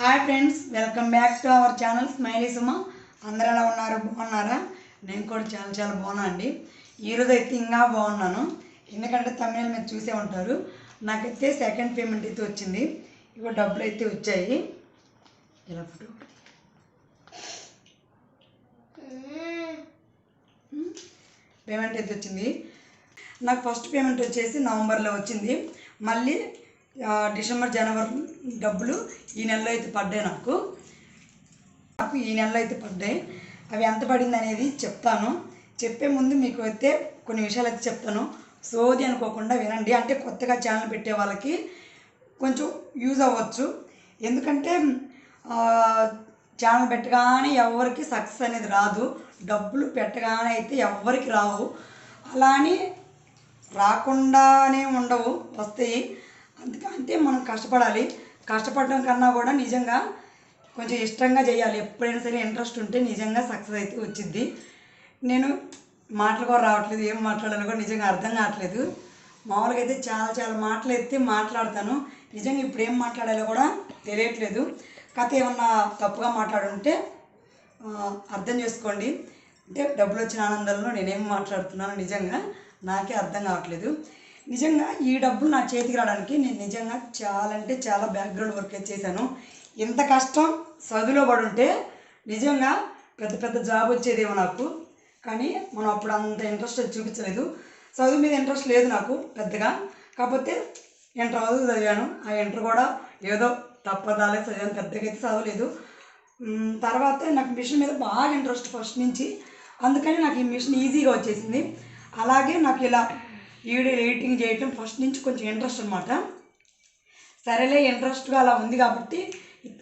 Hi friends welcome back to our channel smiley Suma అందరూ ఎలా ఉన్నారు? బాగున్నారా? నేను కూడా చాలా చాలా బాగున్నా అండి ఈరోజు అయితే ఇంకా బాగున్నాను. ఎందుకంటే తమిళ మీద చూసే ఉంటారు. నాకైతే సెకండ్ పేమెంట్ అయితే వచ్చింది. ఇగో డబ్బులు అయితే వచ్చాయి. ఇలా ఫోటో పేమెంట్ అయితే వచ్చింది. నాకు ఫస్ట్ పేమెంట్ వచ్చేసి నవంబర్లో వచ్చింది. మళ్ళీ డిసెంబర్ జనవరి డబ్బులు ఈ నెలలో అయితే పడ్డాయి నాకు. నాకు ఈ నెలలో అయితే పడ్డాయి. అవి ఎంత పడింది అనేది చెప్తాను. చెప్పే ముందు మీకు అయితే కొన్ని విషయాలు అయితే చెప్తాను. సోది అనుకోకుండా వినండి. అంటే కొత్తగా ఛానల్ పెట్టే వాళ్ళకి కొంచెం యూజ్ అవ్వచ్చు. ఎందుకంటే ఛానల్ పెట్టగానే ఎవరికి సక్సెస్ అనేది రాదు. డబ్బులు పెట్టగానే అయితే ఎవరికి రావు. అలా అని రాకుండానే ఉండవు. వస్తాయి. అందుకే అంటే మనం కష్టపడాలి. కష్టపడడం కన్నా కూడా నిజంగా కొంచెం ఇష్టంగా చేయాలి. ఎప్పుడైనా సరే ఇంట్రెస్ట్ ఉంటే నిజంగా సక్సెస్ అయితే వచ్చింది నేను మాటలు కూడా రావట్లేదు. ఏం మాట్లాడాలో కూడా నిజంగా అర్థం కావట్లేదు. మామూలుగా అయితే చాలా చాలా మాటలు అయితే మాట్లాడతాను. నిజంగా ఇప్పుడు ఏం మాట్లాడాలో కూడా తెలియట్లేదు. కథ ఏమన్నా తప్పుగా మాట్లాడుంటే అర్థం చేసుకోండి. అంటే డబ్బులు వచ్చిన ఆనందంలో నేనేం మాట్లాడుతున్నాను నిజంగా నాకే అర్థం కావట్లేదు. నిజంగా ఈ డబ్బులు నా చేతికి రావడానికి నేను నిజంగా చాలా అంటే చాలా బ్యాక్గ్రౌండ్ వర్క్ అయితే చేశాను. ఇంత కష్టం చదువులో పడి ఉంటే నిజంగా పెద్ద పెద్ద జాబ్ వచ్చేదేమో నాకు. కానీ మనం అప్పుడు అంత ఇంట్రెస్ట్ చూపించలేదు. చదువు మీద ఇంట్రెస్ట్ లేదు నాకు పెద్దగా. కాకపోతే ఇంటర్ వరకు చదివాను. ఆ ఇంటర్ కూడా ఏదో తప్పదాలే చదివాను. పెద్దగా అయితే చదవలేదు. తర్వాత నాకు మిషన్ మీద బాగా ఇంట్రెస్ట్ ఫస్ట్ నుంచి. అందుకని నాకు ఈ మిషన్ ఈజీగా వచ్చేసింది. అలాగే నాకు ఇలా వీడియో ఎడిటింగ్ చేయటం ఫస్ట్ నుంచి కొంచెం ఇంట్రెస్ట్ అనమాట సరేలే ఇంట్రెస్ట్గా అలా ఉంది కాబట్టి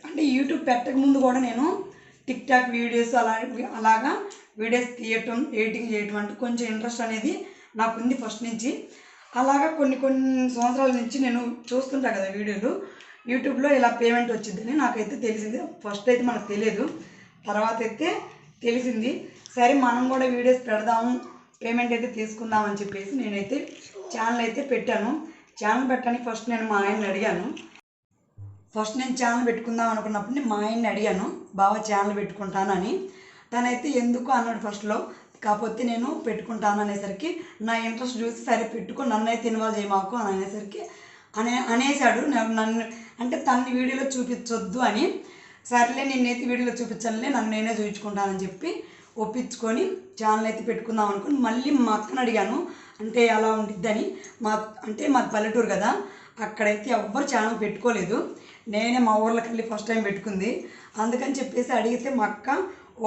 అంటే యూట్యూబ్ పెట్టక ముందు కూడా నేను టిక్ టాక్ వీడియోస్ అలా అలాగా వీడియోస్ తీయటం ఎడిటింగ్ చేయటం అంటే కొంచెం ఇంట్రెస్ట్ అనేది నాకు ఉంది ఫస్ట్ నుంచి. అలాగా కొన్ని కొన్ని సంవత్సరాల నుంచి నేను చూస్తుంటా కదా వీడియోలు. యూట్యూబ్లో ఇలా పేమెంట్ వచ్చిందని నాకైతే తెలిసింది. ఫస్ట్ అయితే మనకు తెలియదు. తర్వాత అయితే తెలిసింది. సరే మనం కూడా వీడియోస్ పెడదాము పేమెంట్ అయితే తీసుకుందామని చెప్పేసి నేనైతే ఛానల్ అయితే పెట్టాను. ఛానల్ పెట్టడానికి ఫస్ట్ నేను మా ఆయన్ని అడిగాను. ఫస్ట్ నేను ఛానల్ పెట్టుకుందాం అనుకున్నప్పుడు నేను మా ఆయన్ని అడిగాను బావ ఛానల్ పెట్టుకుంటానని. తనైతే ఎందుకు అన్నాడు ఫస్ట్లో కాకపోతే నేను పెట్టుకుంటాను అనేసరికి నా ఇంట్రెస్ట్ చూసి సరే పెట్టుకో నన్ను అయితే ఇన్వాల్వ్ చేయమాకు అని అనేసరికి అనే అనేసాడు నన్ను అంటే తన్ని వీడియోలో చూపించొద్దు అని. సర్లే నేనైతే వీడియోలో చూపించాలని నన్ను నేనే చూపించుకుంటానని చెప్పి ఒప్పించుకొని ఛానల్ అయితే పెట్టుకుందాం అనుకుని మళ్ళీ మా అక్కను అడిగాను అంటే అలా ఉండిద్దని. మా అంటే మాది పల్లెటూరు కదా అక్కడైతే ఎవ్వరు ఛానల్ పెట్టుకోలేదు. నేనే మా ఊర్లోకి వెళ్ళి ఫస్ట్ టైం పెట్టుకుంది. అందుకని చెప్పేసి అడిగితే మా అక్క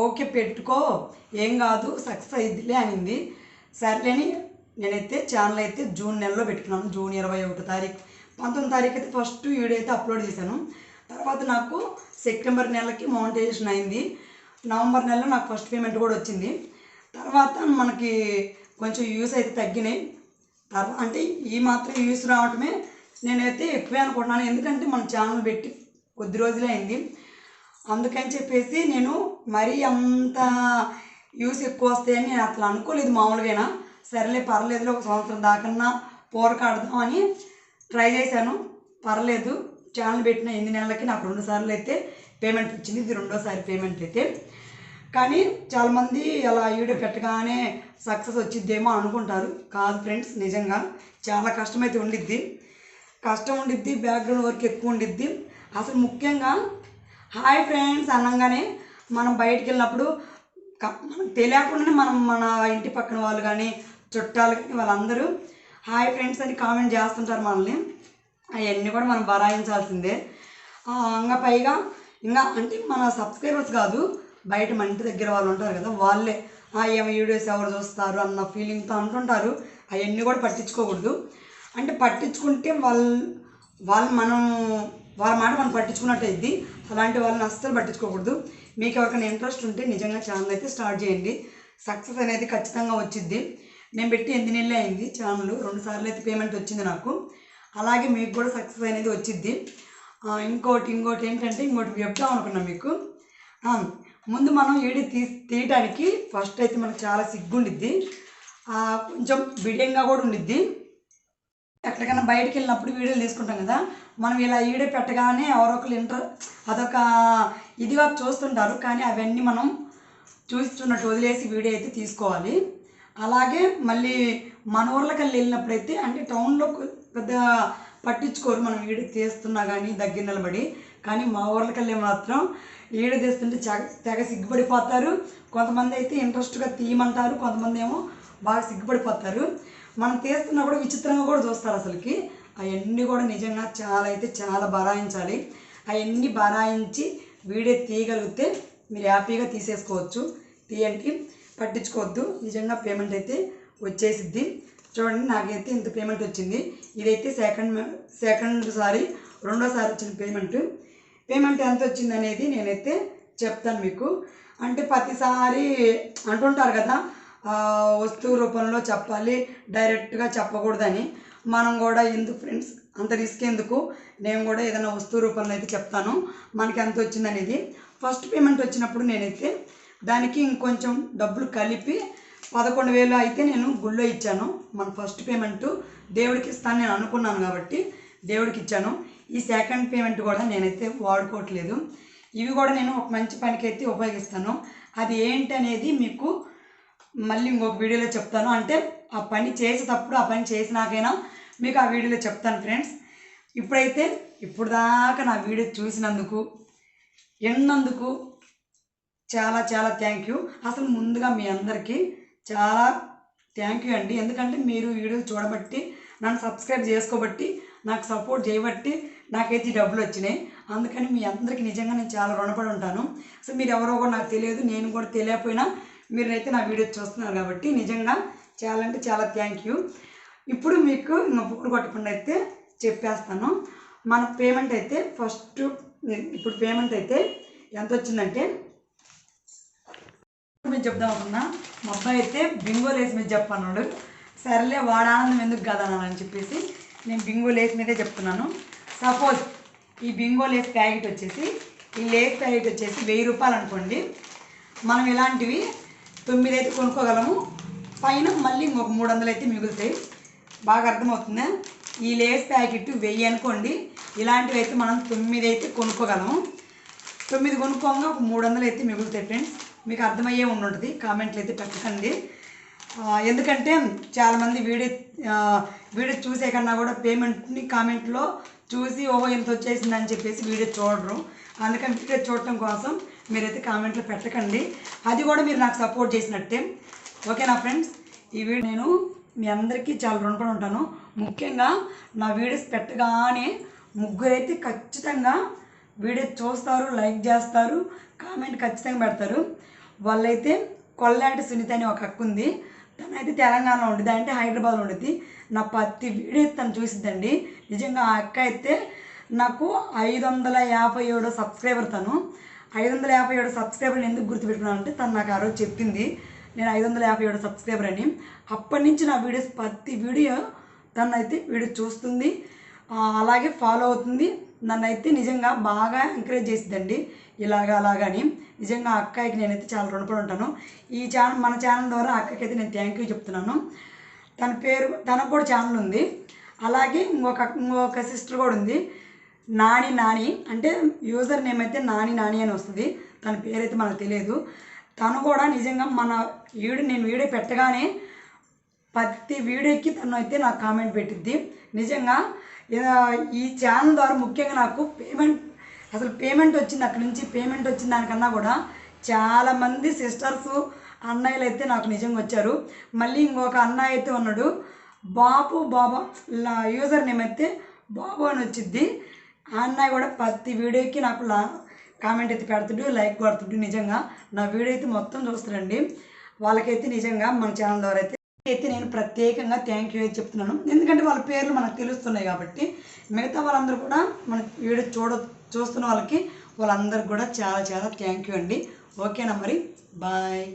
ఓకే పెట్టుకో ఏం కాదు సక్సెస్ అయ్యిద్దిలే అనింది. సర్లేని నేనైతే ఛానల్ అయితే జూన్ నెలలో పెట్టుకున్నాను జూన్ ఇరవై ఒకటో తారీఖు. పంతొమ్మిది తారీఖు అయితే ఫస్ట్ వీడియో అయితే అప్లోడ్ చేశాను. తర్వాత నాకు సెప్టెంబర్ నెలకి మౌంటైజేషన్ అయింది. నవంబర్ నెలలో నాకు ఫస్ట్ పేమెంట్ కూడా వచ్చింది. తర్వాత మనకి కొంచెం యూస్ అయితే తగ్గినాయి. తర్వాత అంటే ఈ మాత్రం యూస్ రావటమే నేనైతే ఎక్కువే అనుకుంటున్నాను. ఎందుకంటే మన ఛానల్ పెట్టి కొద్ది రోజులే అయింది. అందుకని చెప్పేసి నేను మరీ అంత యూస్ ఎక్కువ వస్తాయని నేను అట్లా అనుకోలేదు మామూలుగానా. సరేలే పర్లేదు ఒక సంవత్సరం దాకన్నా పోరకాడదాం అని ట్రై చేశాను. పర్లేదు ఛానల్ పెట్టిన ఎన్ని నెలలకి నాకు రెండు సార్లు అయితే పేమెంట్ వచ్చింది ఇది రెండోసారి పేమెంట్ అయితే. కానీ చాలామంది అలా వీడియో పెట్టగానే సక్సెస్ వచ్చిద్దేమో అనుకుంటారు. కాదు ఫ్రెండ్స్ నిజంగా చాలా కష్టమైతే ఉండిద్ది. కష్టం ఉండిద్ది బ్యాక్గ్రౌండ్ వర్క్ ఎక్కువ ఉండిద్ది. అసలు ముఖ్యంగా హాయ్ ఫ్రెండ్స్ అనగానే మనం బయటికి వెళ్ళినప్పుడు మనం మనకు తెలియకుండానే మనం మన ఇంటి పక్కన వాళ్ళు కానీ చుట్టాలు కానీ వాళ్ళందరూ హాయ్ ఫ్రెండ్స్ అని కామెంట్ చేస్తుంటారు మనల్ని. అవన్నీ కూడా మనం బరాయించాల్సిందే ఇంకా పైగా ఇంకా అంటే మన సబ్స్క్రైబర్స్ కాదు బయట మన ఇంటి దగ్గర వాళ్ళు ఉంటారు కదా వాళ్ళే ఏమో వీడియోస్ ఎవరు చూస్తారు అన్న ఫీలింగ్తో అంటుంటారు. అవన్నీ కూడా పట్టించుకోకూడదు. అంటే పట్టించుకుంటే వాళ్ళు వాళ్ళు మనం వాళ్ళ మాట మనం పట్టించుకున్నట్టు అయింది అలాంటి వాళ్ళని అస్సలు పట్టించుకోకూడదు. మీకు ఎవరికైనా ఇంట్రెస్ట్ ఉంటే నిజంగా ఛానల్ అయితే స్టార్ట్ చేయండి. సక్సెస్ అనేది ఖచ్చితంగా వచ్చింది నేను పెట్టి ఎనిమిది నెలలు అయింది ఛానల్ రెండు సార్లు అయితే పేమెంట్ వచ్చింది నాకు. అలాగే మీకు కూడా సక్సెస్ అనేది వచ్చింది ఇంకోటి ఇంకోటి ఏంటంటే ఇంకోటి చెప్తాం అనుకున్నాం మీకు. ముందు మనం ఏడి తీ తీయటానికి ఫస్ట్ అయితే మనకు చాలా సిగ్గుండిద్ది కొంచెం బిడియంగా కూడా ఉండిద్ది. ఎక్కడికైనా బయటకు వెళ్ళినప్పుడు వీడియోలు తీసుకుంటాం కదా మనం ఇలా ఈడ పెట్టగానే ఎవరో ఒకరు ఇంటర్ అదొక ఇదిగా చూస్తుంటారు. కానీ అవన్నీ మనం చూస్తున్నట్టు వదిలేసి వీడియో అయితే తీసుకోవాలి. అలాగే మళ్ళీ మన ఊర్లకి వెళ్ళి వెళ్ళినప్పుడైతే అంటే టౌన్లో పెద్ద పట్టించుకోరు మనం వీడియో తీస్తున్నా కానీ దగ్గర నిలబడి. కానీ మా ఊర్లోకి మాత్రం ఈడ తీస్తుంటే తెగ తెగ సిగ్గుపడిపోతారు. కొంతమంది అయితే ఇంట్రెస్ట్గా తీయమంటారు కొంతమంది ఏమో బాగా సిగ్గుపడిపోతారు. మనం తీస్తున్నా కూడా విచిత్రంగా కూడా చూస్తారు అసలుకి. అవన్నీ కూడా నిజంగా చాలా అయితే చాలా బరాయించాలి. అవన్నీ బరాయించి వీడియో తీయగలిగితే మీరు హ్యాపీగా తీసేసుకోవచ్చు. తీయండి పట్టించుకోవద్దు. నిజంగా పేమెంట్ అయితే వచ్చేసిద్ది. చూడండి నాకైతే ఇంత పేమెంట్ వచ్చింది. ఇదైతే సెకండ్ సెకండ్ సారి రెండోసారి వచ్చిన పేమెంట్ పేమెంట్ ఎంత వచ్చింది అనేది నేనైతే చెప్తాను మీకు. అంటే ప్రతిసారి అంటుంటారు కదా వస్తువు రూపంలో చెప్పాలి డైరెక్ట్గా చెప్పకూడదని. మనం కూడా ఎందుకు ఫ్రెండ్స్ అంత రిస్క్ ఎందుకు? నేను కూడా ఏదైనా వస్తువు రూపంలో అయితే చెప్తాను. మనకి ఎంత వచ్చింది అనేది. ఫస్ట్ పేమెంట్ వచ్చినప్పుడు నేనైతే దానికి ఇంకొంచెం డబ్బులు కలిపి పదకొండు వేలు అయితే నేను గుళ్ళో ఇచ్చాను. మన ఫస్ట్ పేమెంట్ దేవుడికి ఇస్తాను నేను అనుకున్నాను కాబట్టి దేవుడికి ఇచ్చాను. ఈ సెకండ్ పేమెంట్ కూడా నేనైతే వాడుకోవట్లేదు. ఇవి కూడా నేను ఒక మంచి పనికి అయితే ఉపయోగిస్తాను. అది ఏంటి అనేది మీకు మళ్ళీ ఇంకొక వీడియోలో చెప్తాను. అంటే ఆ పని చేసేటప్పుడు ఆ పని చేసినాకైనా మీకు ఆ వీడియోలో చెప్తాను ఫ్రెండ్స్. ఇప్పుడైతే ఇప్పుడు దాకా నా వీడియో చూసినందుకు ఎన్నందుకు చాలా చాలా థ్యాంక్ యూ అసలు ముందుగా మీ అందరికీ చాలా థ్యాంక్ యూ అండి. ఎందుకంటే మీరు వీడియో చూడబట్టి నన్ను సబ్స్క్రైబ్ చేసుకోబట్టి నాకు సపోర్ట్ చేయబట్టి నాకైతే డబ్బులు వచ్చినాయి. అందుకని మీ అందరికీ నిజంగా నేను చాలా రుణపడి ఉంటాను. సో మీరు ఎవరో కూడా నాకు తెలియదు నేను కూడా తెలియకపోయినా మీరైతే నా వీడియో చూస్తున్నారు కాబట్టి నిజంగా చాలా అంటే చాలా థ్యాంక్ యూ ఇప్పుడు మీకు ఇంకా బుక్కులు కొట్టకుండా అయితే చెప్పేస్తాను. మన పేమెంట్ అయితే ఫస్ట్ ఇప్పుడు పేమెంట్ అయితే ఎంత వచ్చిందంటే మీరు చెప్దాం అనుకున్నా. మా అబ్బాయి అయితే బింగో లేస్ మీద చెప్పన్నాడు. సరేలే వాడు ఆనందం ఎందుకు కదా చెప్పేసి నేను బింగో లేస్ మీదే చెప్తున్నాను. సపోజ్ ఈ బింగో లేస్ ప్యాకెట్ వచ్చేసి ఈ లేస్ ప్యాకెట్ వచ్చేసి వెయ్యి రూపాయలు అనుకోండి. మనం ఇలాంటివి తొమ్మిది అయితే కొనుక్కోగలము. పైన మళ్ళీ ఇంకొక మూడు వందలు అయితే మిగులుతాయి. బాగా అర్థమవుతుందా? ఈ లేస్ ప్యాకెట్ వెయ్యి అనుకోండి. ఇలాంటివి అయితే మనం తొమ్మిది అయితే కొనుక్కోగలము. తొమ్మిది కొనుక్కోగా ఒక మూడు వందలు అయితే మిగులుతాయి ఫ్రెండ్స్. మీకు అర్థమయ్యే ఉంటుంది కామెంట్లు అయితే పెట్టకండి. ఎందుకంటే చాలామంది వీడియో వీడియో చూసే కన్నా కూడా పేమెంట్ని కామెంట్లో చూసి ఓహో ఇంత వచ్చేసిందని చెప్పేసి వీడియో చూడరు. అందుకని వీడియో చూడటం కోసం మీరైతే కామెంట్లో పెట్టకండి. అది కూడా మీరు నాకు సపోర్ట్ చేసినట్టే. ఓకేనా ఫ్రెండ్స్ ఈ వీడియో నేను మీ అందరికీ చాలా రుణపడి ఉంటాను. ముఖ్యంగా నా వీడియోస్ పెట్టగానే ముగ్గురైతే ఖచ్చితంగా వీడియో చూస్తారు లైక్ చేస్తారు కామెంట్ ఖచ్చితంగా పెడతారు. వాళ్ళైతే కొల్లాంటి సునీత అని ఒక అక్క ఉంది. తనైతే తెలంగాణలో ఉండేది అంటే హైదరాబాద్లో ఉండేది నా ప్రతి వీడియో తను చూసిద్దండి. నిజంగా ఆ అక్క అయితే నాకు ఐదు వందల యాభై ఏడు సబ్స్క్రైబర్ తను. ఐదు వందల యాభై ఏడు సబ్స్క్రైబర్ని ఎందుకు గుర్తుపెట్టుకున్నానంటే తను నాకు ఆ రోజు చెప్పింది. నేను ఐదు వందల యాభై ఏడు సబ్స్క్రైబర్ అని. అప్పటి నుంచి నా వీడియోస్ ప్రతి వీడియో తను అయితే వీడియో చూస్తుంది. అలాగే ఫాలో అవుతుంది. నన్ను అయితే నిజంగా బాగా ఎంకరేజ్ చేసిద్దండి. ఇలాగా అలాగని. నిజంగా అక్కాయికి నేనైతే చాలా రుణపడి ఉంటాను. ఈ ఛానల్ మన ఛానల్ ద్వారా అక్కకి అక్కకైతే నేను థ్యాంక్ యూ చెప్తున్నాను. తన పేరు తనకు కూడా ఛానల్ ఉంది. అలాగే ఇంకొక ఇంకొక సిస్టర్ కూడా ఉంది. నాని నాని. అంటే యూజర్ నేమ్ అయితే నాని నాని అని వస్తుంది. తన పేరైతే మనకు తెలియదు. తను కూడా నిజంగా మన వీడియో నేను వీడియో పెట్టగానే ప్రతి వీడియోకి తను అయితే నాకు కామెంట్ పెట్టిద్ది. నిజంగా ఈ ఛానల్ ద్వారా ముఖ్యంగా నాకు పేమెంట్ అసలు పేమెంట్ వచ్చింది అక్కడి నుంచి పేమెంట్ వచ్చిన దానికన్నా కూడా చాలామంది సిస్టర్స్ అన్నయ్యలు అయితే నాకు నిజంగా వచ్చారు. మళ్ళీ ఇంకొక అన్నయ్య అయితే ఉన్నాడు. బాబు బాబా లా యూజర్ నేమ్ అయితే బాబు అని వచ్చింది. ఆ అన్నయ్య కూడా ప్రతి వీడియోకి నాకు లా కామెంట్ అయితే పెడుతుడు లైక్ కొడుతుడు నిజంగా. నా వీడియో అయితే మొత్తం చూస్తారండి. వాళ్ళకైతే నిజంగా మన ఛానల్ ద్వారా అయితే అయితే నేను ప్రత్యేకంగా థ్యాంక్ యూ చెప్తున్నాను. ఎందుకంటే వాళ్ళ పేర్లు మనకు తెలుస్తున్నాయి కాబట్టి మిగతా వాళ్ళందరూ కూడా మన వీడియో చూడ చూస్తున్న వాళ్ళకి వాళ్ళందరికి కూడా చాలా చాలా థ్యాంక్ యూ అండి. ఓకేనా మరి. బాయ్